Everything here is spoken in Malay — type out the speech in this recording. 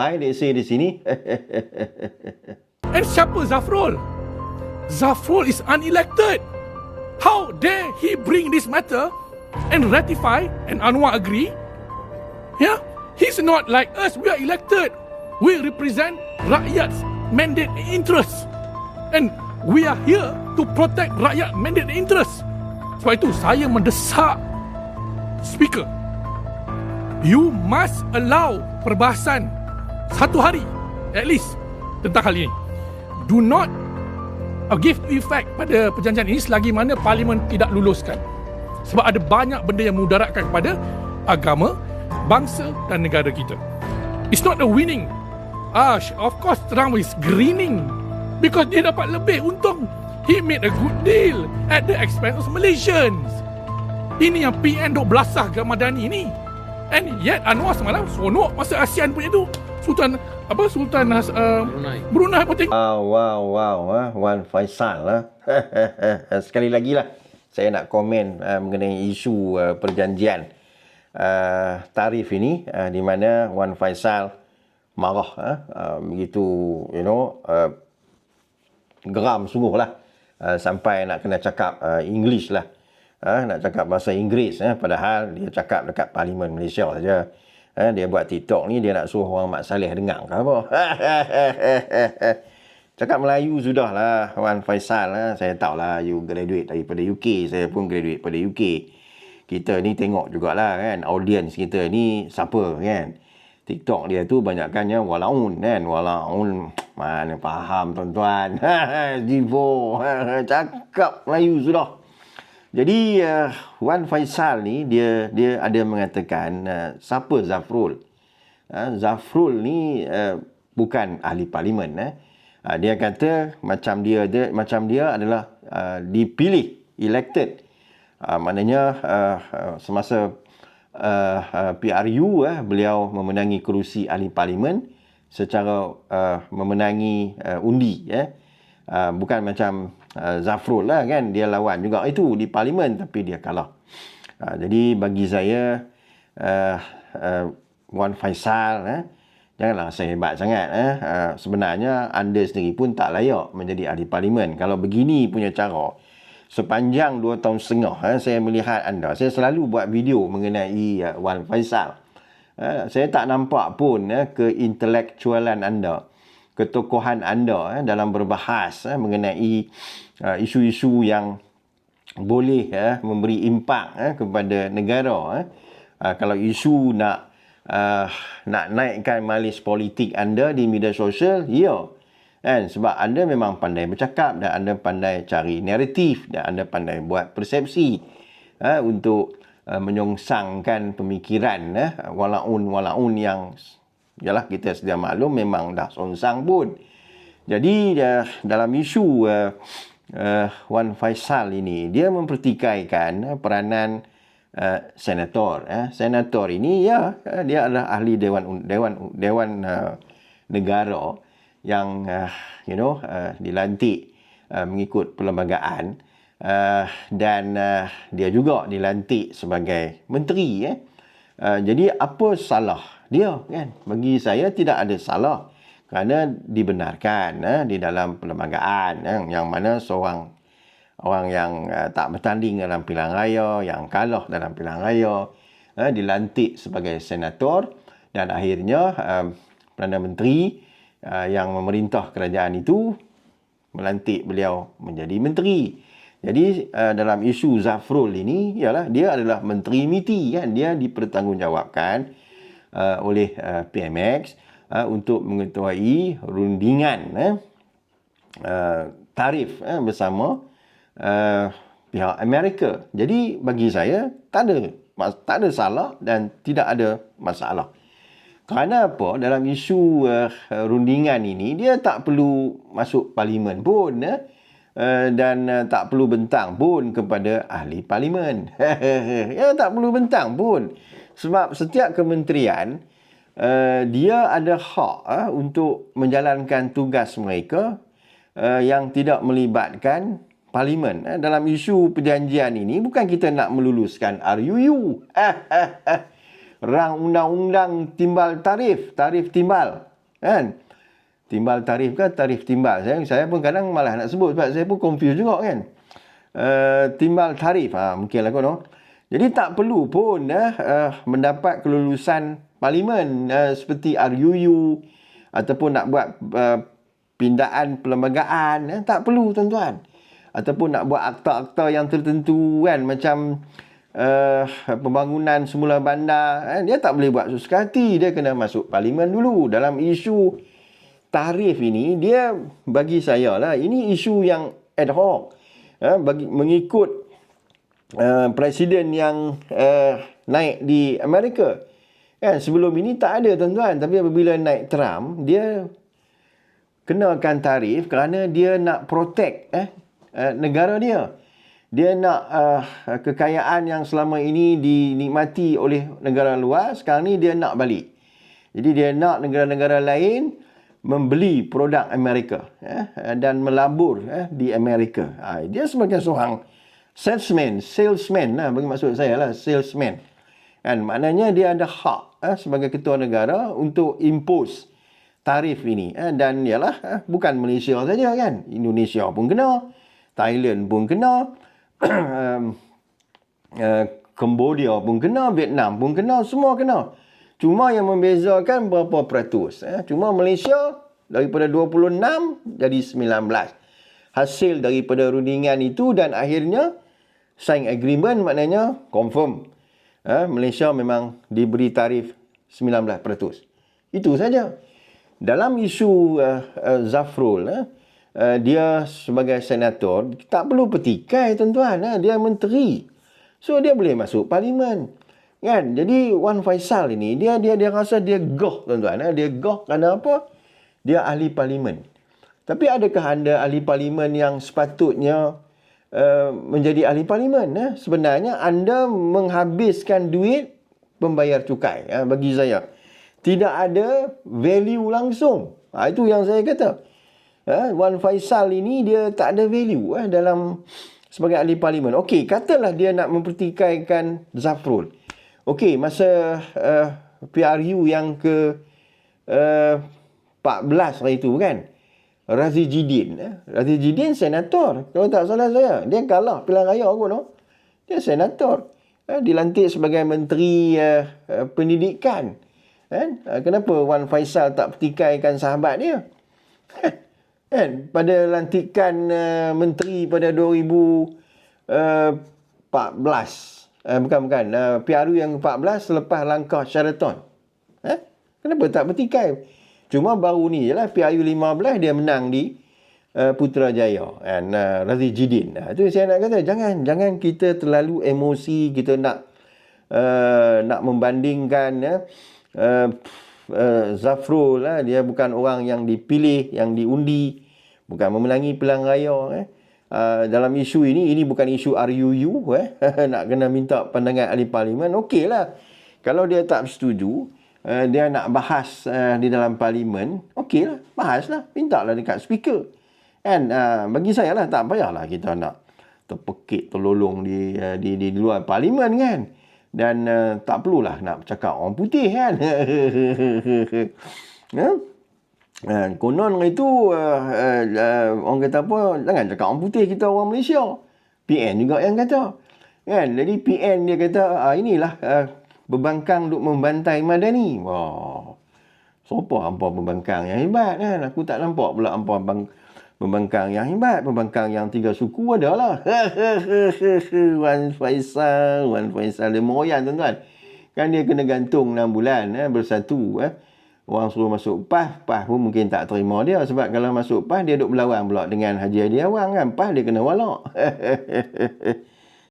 Hai, say di sini. And siapa Zafrul? Zafrul is unelected. How dare he bring this matter and ratify and Anwar agree? Yeah, he's not like us. We are elected. We represent rakyat's mandate and interests. And we are here to protect rakyat mandate and interests. Sebab itu saya mendesak speaker. You must allow perbahasan satu hari at least tentang hal ini. Do not uh, give effect pada perjanjian ini selagi mana parlimen tidak luluskan. Sebab ada banyak benda yang mudaratkan kepada agama, bangsa dan negara kita. It's not a winning. Ah, of course Trump is grinning because dia dapat lebih untung. He made a good deal at the expense of Malaysians. Ini yang PN dok belasah ke Madani ni. And yet Anwar semalam sonok masa ASEAN punya tu. Sultan apa Sultan uh, Brunei. Brunei pun tengok. Wow, wow, wow. Ha? Wan Faisal. Ha? Sekali lagi lah. Saya nak komen uh, mengenai isu uh, perjanjian uh, tarif ini. Uh, di mana Wan Faisal marah. Uh, uh, begitu, you know, uh, geram sungguh lah. Uh, sampai nak kena cakap uh, English lah. Uh, nak cakap bahasa Inggeris. Uh, padahal dia cakap dekat Parlimen Malaysia saja. Uh, dia buat TikTok ni dia nak suruh orang Mak Saleh dengar ke apa. cakap Melayu sudah lah Wan Faisal. Uh, saya tahu lah you graduate daripada UK. Saya pun graduate pada UK. Kita ni tengok jugalah kan. Audience kita ni siapa kan. TikTok dia tu banyakkannya walaun kan. Walaun mana faham tuan-tuan. Jivo. Cakap Melayu sudah. Jadi uh, Wan Faisal ni dia dia ada mengatakan uh, siapa Zafrul. Uh, Zafrul ni uh, bukan ahli parlimen eh. Uh, dia kata macam dia dia macam dia adalah uh, dipilih elected. Uh, maknanya uh, uh, semasa uh, uh, PRU eh beliau memenangi kerusi ahli parlimen secara uh, memenangi uh, undi ya. Uh, bukan macam uh, Zafrul lah kan dia lawan juga itu di parlimen tapi dia kalah. Uh, jadi bagi saya uh, uh, Wan Faisal eh janganlah saya hebat sangat eh uh, sebenarnya anda sendiri pun tak layak menjadi ahli parlimen kalau begini punya cara. Sepanjang dua tahun setengah eh, saya melihat anda saya selalu buat video mengenai uh, Wan Faisal. Uh, saya tak nampak pun eh, keintelektualan anda, ketokohan anda eh, dalam berbahas eh, mengenai uh, isu-isu yang boleh eh, memberi impak eh, kepada negara. Eh. Uh, kalau isu nak uh, nak naikkan malis politik anda di media sosial, ya. Kan? Sebab anda memang pandai bercakap dan anda pandai cari naratif dan anda pandai buat persepsi eh, untuk Uh, menyongsangkan pemikiran eh walaun-walaun yang yalah kita sedia maklum memang dah songsang pun. Jadi uh, dalam isu uh, uh, Wan Faisal ini dia mempertikaikan uh, peranan uh, senator eh senator ini ya uh, dia adalah ahli dewan dewan dewan uh, negara yang uh, you know uh, dilantik uh, mengikut perlembagaan uh, dan uh, dia juga dilantik sebagai menteri eh. Uh, jadi apa salah dia kan? Bagi saya tidak ada salah kerana dibenarkan eh, di dalam perlembagaan eh, yang mana seorang orang yang uh, tak bertanding dalam pilihan raya, yang kalah dalam pilihan raya eh, dilantik sebagai senator dan akhirnya uh, Perdana Menteri uh, yang memerintah kerajaan itu melantik beliau menjadi menteri. Jadi uh, dalam isu Zafrul ini ialah dia adalah menteri MITI kan dia dipertanggungjawabkan uh, oleh uh, PMX uh, untuk mengetahui rundingan eh, uh, tarif eh, bersama uh, pihak Amerika. Jadi bagi saya tak ada tak ada salah dan tidak ada masalah. Kerana apa? Dalam isu uh, rundingan ini dia tak perlu masuk parlimen pun eh. Uh, dan uh, tak perlu bentang pun kepada ahli parlimen. ya tak perlu bentang pun. Sebab setiap kementerian uh, dia ada hak uh, untuk menjalankan tugas mereka uh, yang tidak melibatkan parlimen. Uh, dalam isu perjanjian ini bukan kita nak meluluskan RUU. Rang undang-undang timbal tarif, tarif timbal. Kan? Timbal tarif ke tarif timbal. Saya, saya pun kadang malah nak sebut sebab saya pun confused juga kan. Uh, timbal tarif. Ha, mungkin lah kono. Jadi tak perlu pun uh, uh, mendapat kelulusan parlimen uh, seperti RUU ataupun nak buat uh, pindaan perlembagaan. Uh, tak perlu tuan-tuan. Ataupun nak buat akta-akta yang tertentu kan macam uh, pembangunan semula bandar. Uh, dia tak boleh buat sesuka hati. Dia kena masuk parlimen dulu dalam isu tarif ini. Dia bagi saya lah ini isu yang ad hoc. Uh, bagi, mengikut uh, presiden yang uh, naik di Amerika. Kan sebelum ini tak ada tuan-tuan tapi apabila naik Trump dia kenakan tarif kerana dia nak protect eh uh, negara dia. Dia nak uh, kekayaan yang selama ini dinikmati oleh negara luar sekarang ni dia nak balik. Jadi dia nak negara-negara lain membeli produk Amerika eh, dan melabur eh, di Amerika. Ha, dia sebagai seorang salesman, salesman lah bagi maksud saya lah, salesman. Kan maknanya dia ada hak eh, sebagai ketua negara untuk impose tarif ini eh, dan ialah eh, bukan Malaysia saja kan, Indonesia pun kena, Thailand pun kena, uh, Cambodia pun kena, Vietnam pun kena, semua kena. Cuma yang membezakan berapa peratus. Eh. Cuma Malaysia daripada 26 jadi 19. Hasil daripada rundingan itu dan akhirnya sign agreement maknanya confirm. Ha, Malaysia memang diberi tarif 19%. Itu saja. Dalam isu uh, uh, Zafrul, uh, uh, dia sebagai senator, tak perlu petikai tuan-tuan. Uh, dia menteri. So, dia boleh masuk parlimen. Kan? Jadi, Wan Faisal ini, dia dia dia rasa dia goh tuan-tuan. Uh, dia goh kerana apa? Dia ahli parlimen. Tapi adakah anda ahli parlimen yang sepatutnya Uh, menjadi ahli parlimen eh. sebenarnya anda menghabiskan duit pembayar cukai eh, bagi saya tidak ada value langsung ha, itu yang saya kata eh, Wan Faisal ini dia tak ada value eh, dalam sebagai ahli parlimen Okey, katalah dia nak mempertikaikan Zafrul Okey, masa uh, PRU yang ke uh, 14 hari itu kan Razi Jidin. Eh? Razi Jidin senator. Kalau tak salah saya. Dia kalah pilihan raya aku no. Dia senator. Eh? Dilantik sebagai menteri uh, uh, pendidikan. Eh? Uh, kenapa Wan Faisal tak pertikaikan sahabat dia? kan? Pada lantikan uh, menteri pada 2014. Uh, bukan, bukan. Uh, PRU yang 14 selepas langkah Sheraton. Eh? Kenapa tak bertikai? Cuma baru ni je lah PIU 15 dia menang di uh, Putrajaya kan uh, Razi Jidin. Uh, itu saya nak kata jangan jangan kita terlalu emosi kita nak uh, nak membandingkan uh, uh, uh, Zafrul lah dia bukan orang yang dipilih yang diundi bukan memenangi pilihan raya eh. Uh, dalam isu ini ini bukan isu RUU eh nak kena minta pandangan ahli parlimen okeylah kalau dia tak setuju uh, dia nak bahas uh, di dalam parlimen, okey lah, bahaslah. Minta lah dekat speaker. And uh, bagi saya lah, tak payahlah kita nak terpekik, terlolong di, uh, di, di, di luar parlimen kan. Dan uh, tak perlulah nak cakap orang putih kan. ya? Uh, konon itu uh, uh, uh, orang kata apa jangan cakap orang putih kita orang Malaysia PN juga yang kata kan jadi PN dia kata ah, inilah uh, berbangkang duk membantai Madani. Wah. Siapa hampa pembangkang yang hebat kan? Aku tak nampak pula hampa bang pembangkang yang hebat. Pembangkang yang tiga suku ada lah. Wan Faisal. Wan Faisal dia moyan tuan-tuan. Kan dia kena gantung 6 bulan eh, bersatu. Eh. Orang suruh masuk PAH. PAH pun mungkin tak terima dia. Sebab kalau masuk PAH dia duk berlawan pula dengan Haji Adi Awang kan. PAH dia kena walak.